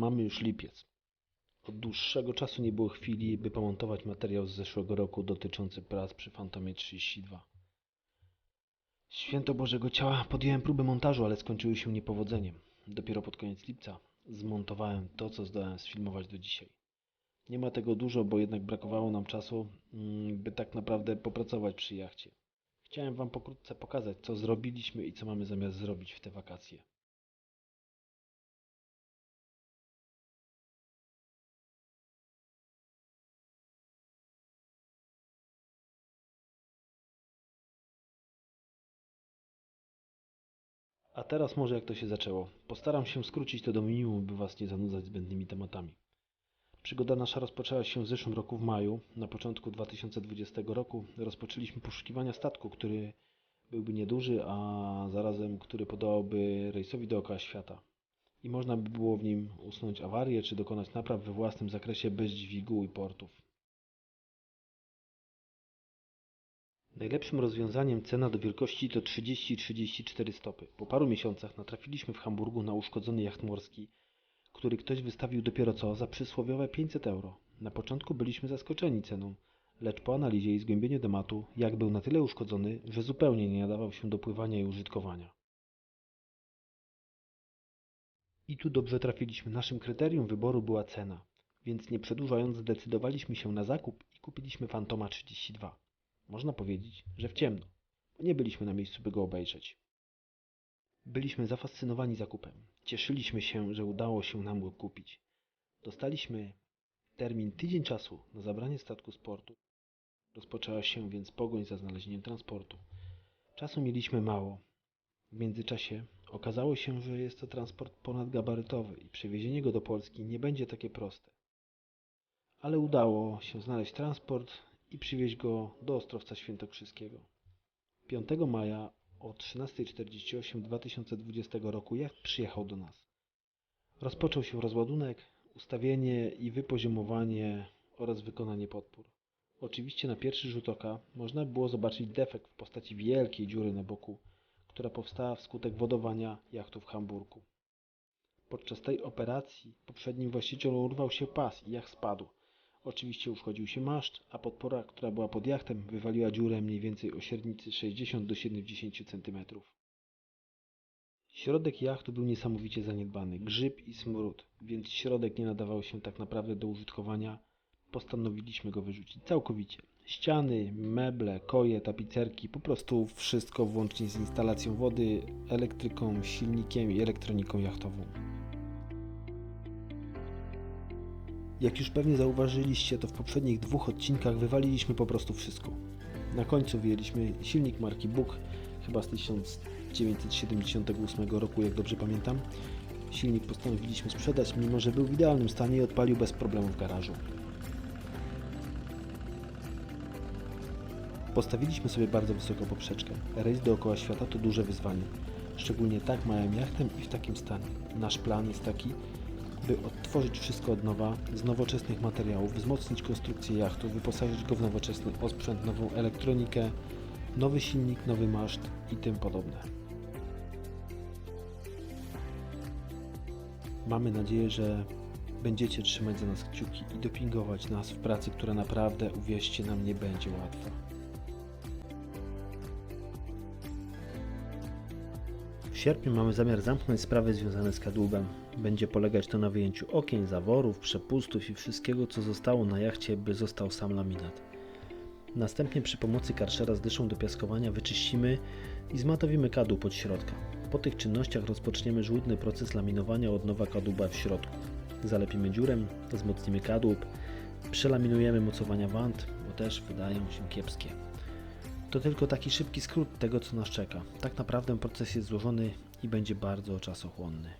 mamy już lipiec. Od dłuższego czasu nie było chwili, by pomontować materiał z zeszłego roku dotyczący prac przy Fantomie 32. Święto Bożego Ciała podjąłem próbę montażu, ale skończyły się niepowodzeniem. Dopiero pod koniec lipca zmontowałem to, co zdołałem sfilmować do dzisiaj. Nie ma tego dużo, bo jednak brakowało nam czasu, mm, by tak naprawdę popracować przy jachcie. Chciałem Wam pokrótce pokazać, co zrobiliśmy i co mamy zamiar zrobić w te wakacje. A teraz może jak to się zaczęło. Postaram się skrócić to do minimum, by Was nie zanudzać zbędnymi tematami. Przygoda nasza rozpoczęła się w zeszłym roku w maju. Na początku 2020 roku rozpoczęliśmy poszukiwania statku, który byłby nieduży, a zarazem który podołałby rejsowi dookoła świata. I można by było w nim usunąć awarię czy dokonać napraw we własnym zakresie bez dźwigu i portów. Najlepszym rozwiązaniem cena do wielkości to 30-34 stopy. Po paru miesiącach natrafiliśmy w Hamburgu na uszkodzony jacht morski, który ktoś wystawił dopiero co za przysłowiowe 500 euro. Na początku byliśmy zaskoczeni ceną, lecz po analizie i zgłębieniu tematu, jak był na tyle uszkodzony, że zupełnie nie nadawał się do pływania i użytkowania. I tu dobrze trafiliśmy. Naszym kryterium wyboru była cena, więc nie przedłużając zdecydowaliśmy się na zakup i kupiliśmy Fantoma 32. Można powiedzieć, że w ciemno, bo nie byliśmy na miejscu, by go obejrzeć. Byliśmy zafascynowani zakupem. Cieszyliśmy się, że udało się nam go kupić. Dostaliśmy termin tydzień czasu na zabranie statku z portu. Rozpoczęła się więc pogoń za znalezieniem transportu. Czasu mieliśmy mało. W międzyczasie okazało się, że jest to transport ponadgabarytowy i przewiezienie go do Polski nie będzie takie proste. Ale udało się znaleźć transport i przywieźć go do Ostrowca Świętokrzyskiego. 5 maja o 13.48 2020 roku jacht przyjechał do nas. Rozpoczął się rozładunek, ustawienie i wypoziomowanie oraz wykonanie podpór. Oczywiście na pierwszy rzut oka można było zobaczyć defekt w postaci wielkiej dziury na boku, która powstała wskutek wodowania jachtu w Hamburgu. Podczas tej operacji poprzednim właścicielom urwał się pas i jacht spadł. Oczywiście uszkodził się maszt, a podpora, która była pod jachtem, wywaliła dziurę mniej więcej o średnicy 60 do 70 cm. Środek jachtu był niesamowicie zaniedbany, grzyb i smród, więc środek nie nadawał się tak naprawdę do użytkowania. Postanowiliśmy go wyrzucić całkowicie. Ściany, meble, koje, tapicerki, po prostu wszystko włącznie z instalacją wody, elektryką, silnikiem i elektroniką jachtową. Jak już pewnie zauważyliście, to w poprzednich dwóch odcinkach wywaliliśmy po prostu wszystko. Na końcu wyjęliśmy silnik marki Buk, chyba z 1978 roku, jak dobrze pamiętam. Silnik postanowiliśmy sprzedać, mimo że był w idealnym stanie i odpalił bez problemu w garażu. Postawiliśmy sobie bardzo wysoką poprzeczkę. Rejs dookoła świata to duże wyzwanie, szczególnie tak małym jachtem i w takim stanie. Nasz plan jest taki, by odtworzyć wszystko od nowa, z nowoczesnych materiałów, wzmocnić konstrukcję jachtu, wyposażyć go w nowoczesny osprzęt, nową elektronikę, nowy silnik, nowy maszt i tym podobne. Mamy nadzieję, że będziecie trzymać za nas kciuki i dopingować nas w pracy, która naprawdę, uwierzcie nam, nie będzie łatwa. Sierpniu mamy zamiar zamknąć sprawy związane z kadłubem. Będzie polegać to na wyjęciu okien, zaworów, przepustów i wszystkiego, co zostało na jachcie, by został sam laminat. Następnie przy pomocy karszera z dyszą do piaskowania wyczyścimy i zmatowimy kadłub od środka. Po tych czynnościach rozpoczniemy żłudny proces laminowania od nowa kadłuba w środku. Zalepimy dziurę, wzmocnimy kadłub, przelaminujemy mocowania wand, bo też wydają się kiepskie. To tylko taki szybki skrót tego, co nas czeka. Tak naprawdę proces jest złożony i będzie bardzo czasochłonny.